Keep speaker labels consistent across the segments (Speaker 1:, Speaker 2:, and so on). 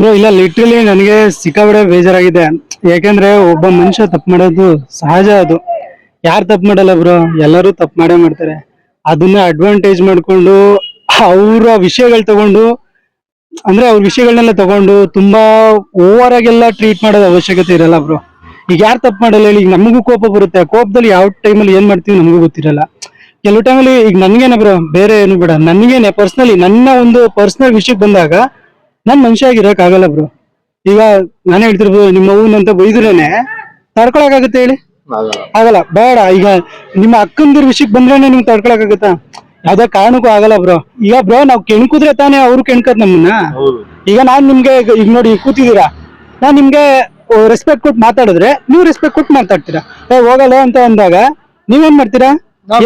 Speaker 1: Bro, ಇಲ್ಲ literally ನನಗೆ ಸಿಕ್ಕಾಬಿಡೆ ಬೇಜಾರಾಗಿದೆ. ಯಾಕಂದ್ರೆ ಒಬ್ಬ ಮನುಷ್ಯ ತಪ್ಪು ಮಾಡೋದು ಸಹಜ ಅದು. ಯಾರು ತಪ್ಪು ಮಾಡಲ್ಲ ಬ್ರೋ? ಎಲ್ಲರೂ ತಪ್ಪು ಮಾಡೇ ಮಾಡ್ತಾರೆ. ಅದನ್ನ ಅಡ್ವಾಂಟೇಜ್ ಮಾಡ್ಕೊಂಡು ಅವರ ವಿಷಯಗಳು ತಗೊಂಡು, ಅಂದ್ರೆ ಅವ್ರ ವಿಷಯಗಳನ್ನೆಲ್ಲ ತಗೊಂಡು ತುಂಬಾ ಓವರ್ ಆಗೆಲ್ಲ ಟ್ರೀಟ್ ಮಾಡೋದು ಅವಶ್ಯಕತೆ ಇರಲ್ಲ ಬ್ರೋ. ಈಗ ಯಾರು ತಪ್ಪು ಮಾಡಲ್ಲ ಈಗ ನಮಗೂ ಕೋಪ ಬರುತ್ತೆ. ಕೋಪದಲ್ಲಿ ಯಾವ ಟೈಮಲ್ಲಿ ಏನ್ ಮಾಡ್ತೀವಿ ನಮಗೂ ಗೊತ್ತಿರಲ್ಲ. ಕೆಲವು ಟೈಮಲ್ಲಿ ಈಗ ನನ್ಗೇನೆ ಬ್ರೋ, ಬೇರೆ ಏನು ಬೇಡ. ನನ್ಗೇನೆ ಪರ್ಸ್ನಲಿ ನನ್ನ ಒಂದು ಪರ್ಸನಲ್ ವಿಷಯಕ್ಕೆ ಬಂದಾಗ ನಾನ್ ಮನುಷ್ಯ ಆಗಿರಕ್ ಆಗಲ್ಲ ಬ್ರೋ ಈಗ ನಾನೇ ಹೇಳ್ತಿರ್ಬೋದು ನಿಮ್ಮ ಅವ್ವನಂತ ಬೈದ್ರೇನೆ ತಡ್ಕೊಳಕಾಗತ್ತೆ ಹೇಳಿ? ಆಗಲ್ಲ. ಬೇಡ. ಈಗ ನಿಮ್ಮ ಅಕ್ಕಂದಿರ ವಿಷಯಕ್ಕೆ ಬಂದ್ರೇನೆ ನಿಮ್ಗೆ ತಡ್ಕೊಳಕಾಗತ್ತಾ ಯಾವ್ದೇ ಕಾರಣಕ್ಕೂ ಆಗಲ್ಲ ಬ್ರೋ ಈಗ ಬ್ರೋ ನಾವ್ ಕೆಣ್ಕುದ್ರೆ ತಾನೇ ಅವ್ರು ಕೆಣ್ಕತ್ ನಮ್ಮನ್ನ. ಈಗ ನಾನ್ ನಿಮ್ಗೆ ಈಗ- ನೋಡಿ ಕೂತಿದ್ದೀರಾ? ನಾನ್ ನಿಮ್ಗೆ ರೆಸ್ಪೆಕ್ಟ್ ಕೊಟ್ಟು ಮಾತಾಡಿದ್ರೆ ನೀವು ರೆಸ್ಪೆಕ್ಟ್ ಕೊಟ್ಟು ಮಾತಾಡ್ತೀರಾ. ಏ ಹೋಗಲ್ಲ ಅಂತ ಅಂದಾಗ ನೀವೇನ್ ಮಾಡ್ತೀರಾ?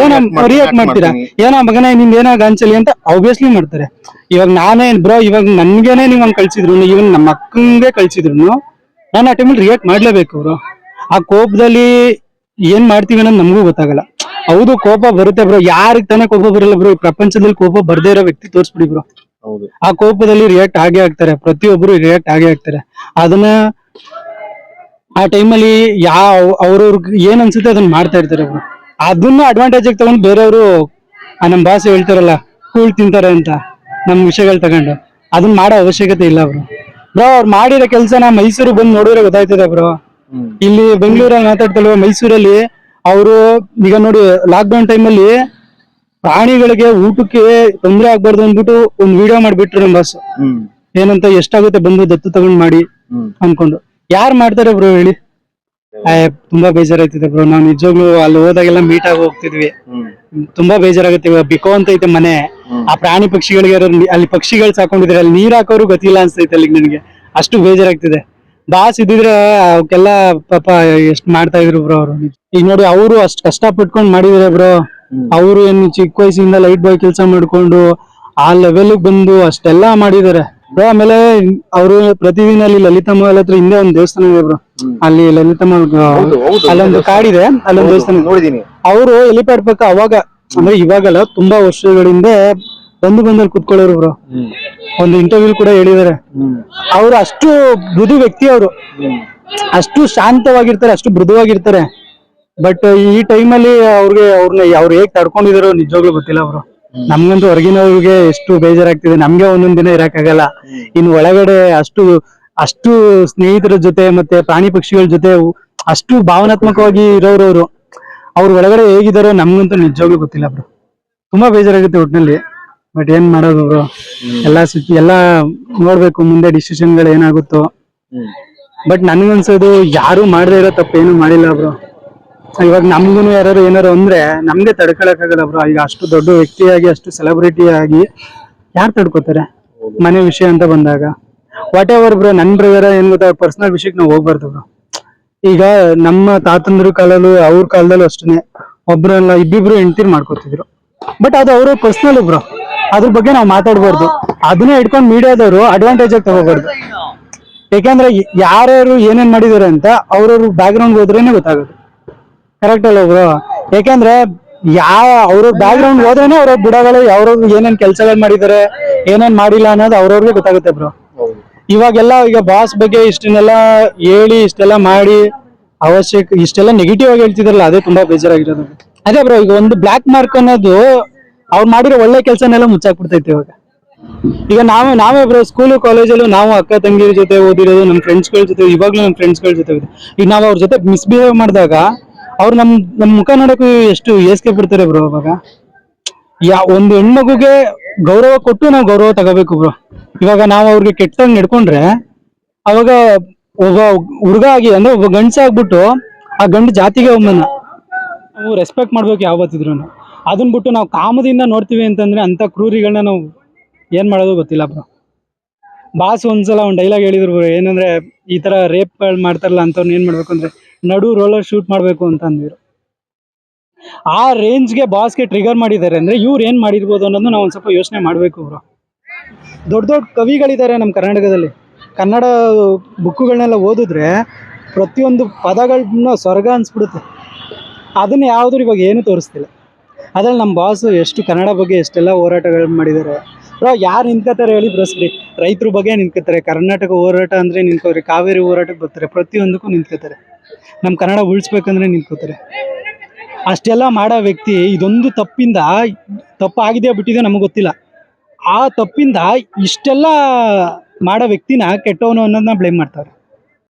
Speaker 1: ಏನೋ ರಿಯಾಕ್ಟ್ ಮಾಡ್ತೀರಾ? ಏನೋ ಮಗನೇ ನಿಂದ ಏನೋ ಗಾಂಚಲಿ ಅಂತ ಆಬ್ವಿಯಸ್ಲಿ ಮಾಡ್ತಾರೆ. ಇವಾಗ ನಾನೇ ಬ್ರೋ ಇವಾಗ ನನ್ಗೇನೆ ನೀವ್ ಹಂಗ್ ಕಳ್ಸಿದ್ರು ಇವನ್ ನಮ್ಮ ಅಕ್ಕಂಗೆ ಕಳ್ಸಿದ್ರು ನಾನು ಆ ಟೈಮಲ್ಲಿ ರಿಯಾಕ್ಟ್ ಮಾಡ್ಲೇಬೇಕು ಬ್ರೋ ಆ ಕೋಪದಲ್ಲಿ ಏನ್ ಮಾಡ್ತೀವಿ ಅನ್ನೋದು ನಮಗೂ ಗೊತ್ತಾಗಲ್ಲ. ಹೌದು ಕೋಪ ಬರುತ್ತೆ ಬ್ರೋ ಯಾರಿಗ್ ತಾನೇ ಕೋಪ ಬರಲ್ಲ ಬ್ರೋ ಪ್ರಪಂಚದಲ್ಲಿ ಕೋಪ ಬರ್ದೇ ಇರೋ ವ್ಯಕ್ತಿ ತೋರಿಸ್ಬಿಡಿ ಬ್ರೋ ಆ ಕೋಪದಲ್ಲಿ ರಿಯಾಕ್ಟ್ ಆಗೇ ಆಗ್ತಾರೆ. ಪ್ರತಿಯೊಬ್ಬರು ರಿಯಾಕ್ಟ್ ಆಗೇ ಆಗ್ತಾರೆ. ಅದನ್ನ ಆ ಟೈಮಲ್ಲಿ ಯಾವ ಅವ್ರವ್ರಿಗೆ ಏನ್ ಅನ್ಸುತ್ತೆ ಅದನ್ನ ಮಾಡ್ತಾ ಇರ್ತಾರೆ ಬ್ರೋ ಅದನ್ನ ಅಡ್ವಾಂಟೇಜ್ ಆಗಿ ತಗೊಂಡು ಬೇರೆಯವರು ನಮ್ಮ ನಮ್ ಭಾಷೆ ಹೇಳ್ತಾರಲ್ಲ ಕೂಳ್ ತಿಂತಾರೆ ಅಂತ ನಮ್ಮ ವಿಷಯಗಳು ತಗೊಂಡು. ಅದನ್ನ ಮಾಡೋ ಅವಶ್ಯಕತೆ ಇಲ್ಲ ಬ್ರೋ ಬ್ರೋ ಅವ್ರು ಮಾಡಿರೋ ಕೆಲಸನ ಮೈಸೂರಿಗೆ ಬಂದು ನೋಡಿದ್ರೆ ಗೊತ್ತಾಯ್ತದೆ ಬ್ರೋ. ಇಲ್ಲಿ ಬೆಂಗಳೂರಲ್ಲಿ ಮಾತಾಡ್ತಲ್ವ ಮೈಸೂರಲ್ಲಿ ಅವರು ಈಗ ನೋಡಿ ಲಾಕ್ಡೌನ್ ಟೈಮಲ್ಲಿ ಪ್ರಾಣಿಗಳಿಗೆ ಊಟಕ್ಕೆ ತೊಂದರೆ ಆಗ್ಬಾರ್ದು ಅಂದ್ಬಿಟ್ಟು ಒಂದ್ ವಿಡಿಯೋ ಮಾಡಿಬಿಟ್ರು ನಮ್ಮ ಬಾಸ್ ಏನಂತ ಎಷ್ಟಾಗುತ್ತೆ ಬಂದು ದತ್ತು ತಗೊಂಡ್ ಮಾಡಿ ಅನ್ಕೊಂಡು. ಯಾರ್ ಮಾಡ್ತಾರೆ ಬ್ರೋ ಹೇಳಿ? ತುಂಬಾ ಬೇಜಾರಾಯ್ತಿದೆ ಬ್ರೋ ನಾವ್ ನಿಜವಾಗ್ಲೂ ಅಲ್ಲಿ ಹೋದಾಗೆಲ್ಲ ಮೀಟ್ ಆಗಿ ಹೋಗ್ತಿದ್ವಿ. ತುಂಬಾ ಬೇಜಾರಾಗುತ್ತೆ ಇವಾಗ. ಬಿಕೋ ಅಂತ ಐತೆ ಮನೆ. ಆ ಪ್ರಾಣಿ ಪಕ್ಷಿಗಳಿಗೆ ಅಲ್ಲಿ ಪಕ್ಷಿಗಳು ಸಾಕೊಂಡಿದ್ರೆ ಅಲ್ಲಿ ನೀರ್ ಹಾಕೋರು ಗೊತ್ತಿಲ್ಲ ಅನ್ಸ್ತೈತೆ ಅಲ್ಲಿ ನನಗೆ. ಅಷ್ಟು ಬೇಜಾರಾಗ್ತಿದೆ. ಬಾಸ್ ಇದ್ದಿದ್ರೆ ಅವಕ್ಕೆಲ್ಲ ಪಾಪ ಎಷ್ಟ್ ಮಾಡ್ತಾ ಇದ್ರು ಬ್ರೋ ಅವರು. ಈಗ ನೋಡಿ ಅವರು ಅಷ್ಟ್ ಕಷ್ಟ ಪಟ್ಕೊಂಡ್ ಮಾಡಿದ್ರೆ ಬ್ರೋ. ಅವರು ಏನು ಚಿಕ್ಕ ವಯಸ್ಸಿಂದ ಲೈಟ್ ಬಾಯ್ ಕೆಲಸ ಮಾಡ್ಕೊಂಡು ಆ ಲೆವೆಲ್ ಬಂದು ಅಷ್ಟೆಲ್ಲ ಮಾಡಿದಾರೆ ಬ್ರೋ ಆಮೇಲೆ ಅವರು ಪ್ರತಿದಿನ ಅಲ್ಲಿ ಲಲಿತಮ್ಮ ಹತ್ರ ಹಿಂದೆ ಒಂದು ದೇವಸ್ಥಾನ ಇದೆ ಬ್ರೋ. ಅಲ್ಲಿ ಲಲಿತಮ್ಮ. ಅಲ್ಲೊಂದು ಕಾಡಿದೆ ಅಲ್ಲೊಂದು ದೇವಸ್ಥಾನ.
Speaker 2: ನೋಡಿದೀನಿ.
Speaker 1: ಅವರು ಎಲಿಪ್ಯಾಡ್ ಪಕ್ಕ ಅವಾಗ ಅಂದ್ರೆ ಇವಾಗಲ್ಲ ತುಂಬಾ ವರ್ಷಗಳಿಂದ ಬಂದು ಬಂದಲ್ಲಿ ಕುತ್ಕೊಳ್ಳೋರು ಬ್ರೋ ಒಂದು ಇಂಟರ್ವ್ಯೂ ಕೂಡ ಹೇಳಿದಾರೆ ಅವರು ಅಷ್ಟು ಮೃದು ವ್ಯಕ್ತಿ ಅವರು. ಅಷ್ಟು ಶಾಂತವಾಗಿರ್ತಾರೆ ಅಷ್ಟು ಮೃದುವಾಗಿರ್ತಾರೆ. ಬಟ್ ಈ ಟೈಮಲ್ಲಿ ಅವ್ರಿಗೆ ಅವ್ರನ್ನ ಅವ್ರು ಹೇಗ್ ತಡ್ಕೊಂಡಿದಾರೋ ನಿಜವಾಗ್ಲೂ ಗೊತ್ತಿಲ್ಲ ಅವರು. ನಮ್ಗಂತೂ ಹೊರಗಿನವ್ರಿಗೆ ಎಷ್ಟು ಬೇಜಾರಾಗ್ತಿದೆ. ನಮ್ಗೆ ಒಂದೊಂದ್ ದಿನ ಇರಕ್ಕಾಗಲ್ಲ. ಇನ್ನು ಒಳಗಡೆ ಅಷ್ಟು ಅಷ್ಟು ಸ್ನೇಹಿತರ ಜೊತೆ ಮತ್ತೆ ಪ್ರಾಣಿ ಪಕ್ಷಿಗಳ ಜೊತೆ ಅಷ್ಟು ಭಾವನಾತ್ಮಕವಾಗಿ ಇರೋರವ್ರು ಅವರು ಒಳಗಡೆ ಹೇಗಿದಾರೋ ನಮ್ಗಂತೂ ನಿಜವಾಗ್ಲೂ ಗೊತ್ತಿಲ್ಲ ಬ್ರೋ. ತುಂಬಾ ಬೇಜಾರಾಗುತ್ತೆ ಒಟ್ನಲ್ಲಿ. ಬಟ್ ಏನ್ ಮಾಡೋದು ಬ್ರೋ? ಎಲ್ಲಾ ಸುತ್ತಿ ಎಲ್ಲಾ ನೋಡ್ಬೇಕು ಮುಂದೆ ಡಿಸಿಷನ್ಗಳು ಏನಾಗುತ್ತೋ.
Speaker 2: ಹ್ಮ್.
Speaker 1: ಬಟ್ ನನ್ಗನ್ಸೋದು ಯಾರು ಮಾಡದೇ ಇರೋ ತಪ್ಪೇನು ಮಾಡಿಲ್ಲ ಬ್ರೋ. ಇವಾಗ ನಮ್ಗೂ ಯಾರು ಏನಾರು ಅಂದ್ರೆ ನಮ್ಗೆ ತಡ್ಕೊಳಕ್ಕಾಗಲ್ಲ ಬ್ರೋ. ಈಗ ಅಷ್ಟು ದೊಡ್ಡ ವ್ಯಕ್ತಿಯಾಗಿ ಅಷ್ಟು ಸೆಲೆಬ್ರಿಟಿ ಆಗಿ ಯಾರು ತಡ್ಕೋತಾರೆ? ಮನೆ ವಿಷಯ ಅಂತ ಬಂದಾಗ. ವಾಟ್ ಎವರ್ ಬ್ರೋ ನನ್ ಪ್ರಕಾರ ಏನ್ ಗೊತ್ತಾ ಪರ್ಸನಲ್ ವಿಷಯಕ್ಕೆ ನಾವು ಹೋಗ್ಬಾರ್ದು ಬ್ರೋ ಈಗ ನಮ್ಮ ತಾತಂದ್ರ ಕಾಲಲ್ಲೂ ಅವ್ರ ಕಾಲದಲ್ಲೂ ಅಷ್ಟೇ ಒಬ್ರಲ್ಲ ಇಬ್ಬಿಬ್ರು ಹೆಂಡ್ತಿರ್ ಮಾಡ್ಕೊತಿದ್ರು. ಬಟ್ ಅದು ಅವ್ರ ಪರ್ಸನಲ್ ಬ್ರೋ ಅದ್ರ ಬಗ್ಗೆ ನಾವು ಮಾತಾಡ್ಬಾರ್ದು. ಅದನ್ನೇ ಇಟ್ಕೊಂಡು ಮೀಡಿಯಾದವರು ಅಡ್ವಾಂಟೇಜ್ ಆಗಿ ತಗೋಬಾರ್ದು. ಯಾಕಂದ್ರೆ ಯಾರ್ಯಾರು ಏನೇನ್ ಮಾಡಿದಾರೆ ಅಂತ ಅವ್ರವ್ರ ಬ್ಯಾಕ್ ಗ್ರೌಂಡ್ ಹೋದ್ರೇನೆ ಗೊತ್ತಾಗುತ್ತೆ. ಕರೆಕ್ಟ್ ಅಲ್ಲ ಬ್ರೋ ಯಾಕಂದ್ರೆ ಯಾವ ಅವ್ರ ಬ್ಯಾಕ್ ಗ್ರೌಂಡ್ ಹೋದ್ರೇನೆ ಅವ್ರ ಬುಡಗಳು ಯಾವ್ರವ್ರು ಏನೇನ್ ಕೆಲ್ಸಗಳು ಮಾಡಿದಾರೆ, ಏನೇನ್ ಮಾಡಿಲ್ಲ ಅನ್ನೋದು ಅವ್ರವ್ರಿಗೆ ಗೊತ್ತಾಗುತ್ತೆ ಬ್ರೋ ಇವಾಗೆಲ್ಲ ಈಗ ಬಾಸ್ ಬಗ್ಗೆ ಇಷ್ಟನ್ನೆಲ್ಲ ಹೇಳಿ, ಇಷ್ಟೆಲ್ಲ ಮಾಡಿ, ಅವಶ್ಯಕ, ಇಷ್ಟೆಲ್ಲ ನೆಗೆಟಿವ್ ಆಗಿ ಹೇಳ್ತಿದ್ರಲ್ಲ, ಅದೇ ತುಂಬಾ ಬೇಜಾರಾಗಿರೋದು. ಅದೇ ಬ್ರೋ ಈಗ ಒಂದು ಬ್ಲಾಕ್ ಮಾರ್ಕ್ ಅನ್ನೋದು ಅವ್ರು ಮಾಡಿರೋ ಒಳ್ಳೆ ಕೆಲಸನೆಲ್ಲ ಮುಚ್ಚಾಕ್ಬಿಡ್ತೈತೆ ಇವಾಗ. ಈಗ ನಾವೇ ನಾವೇ ಬ್ರೋ ಸ್ಕೂಲು ಕಾಲೇಜಲ್ಲೂ ನಾವು ಅಕ್ಕ ತಂಗಿರ ಜೊತೆ ಓದಿರೋದು ನಮ್ಮ ಫ್ರೆಂಡ್ಸ್ಗಳ ಜೊತೆ, ಇವಾಗ್ಲೂ ನಮ್ಮ ಫ್ರೆಂಡ್ಸ್ಗಳ ಜೊತೆ ಇದೆ. ಈಗ ನಾವು ಅವ್ರ ಜೊತೆ ಮಿಸ್ಬಿಹೇವ್ ಮಾಡಿದಾಗ, ಅವ್ರು ನಮ್ ನಮ್ ಮುಖ ನೋಡಕ್ಕೂ ಎಷ್ಟು ಏಸ್ಕೆ ಬಿಡ್ತಾರೆ ಬ್ರೋ ಅವಾಗ. ಯಾ, ಒಂದು ಹೆಣ್ಮಗುಗೆ ಗೌರವ ಕೊಟ್ಟು ನಾವು ಗೌರವ ತಗೋಬೇಕು ಬ್ರೋ ಇವಾಗ ನಾವು ಅವ್ರಿಗೆ ಕೆಟ್ಟಂಗ್ ನಡ್ಕೊಂಡ್ರೆ ಅವಾಗ ಒಬ್ಬ ಹುಡುಗ ಆಗಿ, ಅಂದ್ರೆ ಒಬ್ಬ ಗಂಡ್ಸ ಆಗ್ಬಿಟ್ಟು ಆ ಗಂಡು ಜಾತಿಗೆ ಒಮ್ಮನ್ನ. ನಾವು ರೆಸ್ಪೆಕ್ಟ್ ಮಾಡ್ಬೇಕು ಯಾವತ್ತಿದ್ರು ಅದನ್ನ ಬಿಟ್ಟು ನಾವು ಕಾಮದಿಂದ ನೋಡ್ತೀವಿ ಅಂತಂದ್ರೆ ಅಂತ ಕ್ರೂರಿಗಳನ್ನ ನಾವು ಏನ್ ಮಾಡೋದು ಗೊತ್ತಿಲ್ಲ ಬ್ರೋ. ಬಾಸ್ ಒಂದ್ಸಲ ಒಂದು ಡೈಲಾಗ್ ಹೇಳಿದ್ರು ಏನಂದ್ರೆ ಈ ತರ ರೇಪ್ಗಳು ಮಾಡ್ತಾರಲ್ಲ ಅಂತವ್ರನ್ನ ಏನ್ ಮಾಡ್ಬೇಕು ಅಂದ್ರೆ, ನಡು ರೋಲರ್ ಶೂಟ್ ಮಾಡ್ಬೇಕು ಅಂತ ಅಂದಿದ್ರು. ಆ ರೇಂಜ್ಗೆ ಬಾಸ್ಗೆ ಟ್ರಿಗರ್ ಮಾಡಿದ್ದಾರೆ ಅಂದ್ರೆ ಇವ್ರು ಏನ್ ಮಾಡಿರ್ಬೋದು ಅನ್ನೋದು ನಾವು ಒಂದ್ ಸ್ವಲ್ಪ ಯೋಚನೆ ಮಾಡ್ಬೇಕು ಬ್ರೋ. ದೊಡ್ಡ ದೊಡ್ಡ ಕವಿಗಳಿದ್ದಾರೆ ನಮ್ಮ ಕರ್ನಾಟಕದಲ್ಲಿ. ಕನ್ನಡ ಬುಕ್ಕುಗಳನ್ನೆಲ್ಲ ಓದಿದ್ರೆ ಪ್ರತಿಯೊಂದು ಪದಗಳನ್ನ ಸ್ವರ್ಗ ಅನಿಸ್ಬಿಡುತ್ತೆ. ಅದನ್ನ ಯಾವುದೂ ಇವಾಗ ಏನು ತೋರಿಸ್ತಿಲ್ಲ. ಅದ್ರಲ್ಲಿ ನಮ್ಮ ಬಾಸು ಎಷ್ಟು ಕನ್ನಡ ಬಗ್ಗೆ ಎಷ್ಟೆಲ್ಲ ಹೋರಾಟಗಳು ಮಾಡಿದ್ದಾರೆ ಬ್ರೋ ಯಾರು ನಿಂತ್ಕೋತಾರೆ ಹೇಳಿ ಬ್ರಸ್ರಿ ರೈತರ ಬಗ್ಗೆ ನಿಂತ್ಕೋತಾರೆ ಕರ್ನಾಟಕ ಹೋರಾಟ ಅಂದರೆ ನಿಂತ್ಕೋತಾರೆ ಕಾವೇರಿ ಹೋರಾಟಕ್ಕೆ ಬರ್ತಾರೆ, ಪ್ರತಿಯೊಂದಕ್ಕೂ ನಿಂತ್ಕೋತಾರೆ ನಮ್ಮ ಕನ್ನಡ ಉಳಿಸ್ಬೇಕಂದ್ರೆ ನಿಂತ್ಕೋತಾರೆ. ಅಷ್ಟೆಲ್ಲ ಮಾಡೋ ವ್ಯಕ್ತಿ ಇದೊಂದು ತಪ್ಪಿಂದ ತಪ್ಪಾಗಿದೆ ಬಿಟ್ಟಿದೆ ನಮಗೆ ಗೊತ್ತಿಲ್ಲ. ಆ ತಪ್ಪಿಂದ ಇಷ್ಟೆಲ್ಲ ಮಾಡೋ ವ್ಯಕ್ತಿನ ಕೆಟ್ಟವನು ಅನ್ನೋದನ್ನ ಬ್ಲೇಮ್ ಮಾಡ್ತಾರೆ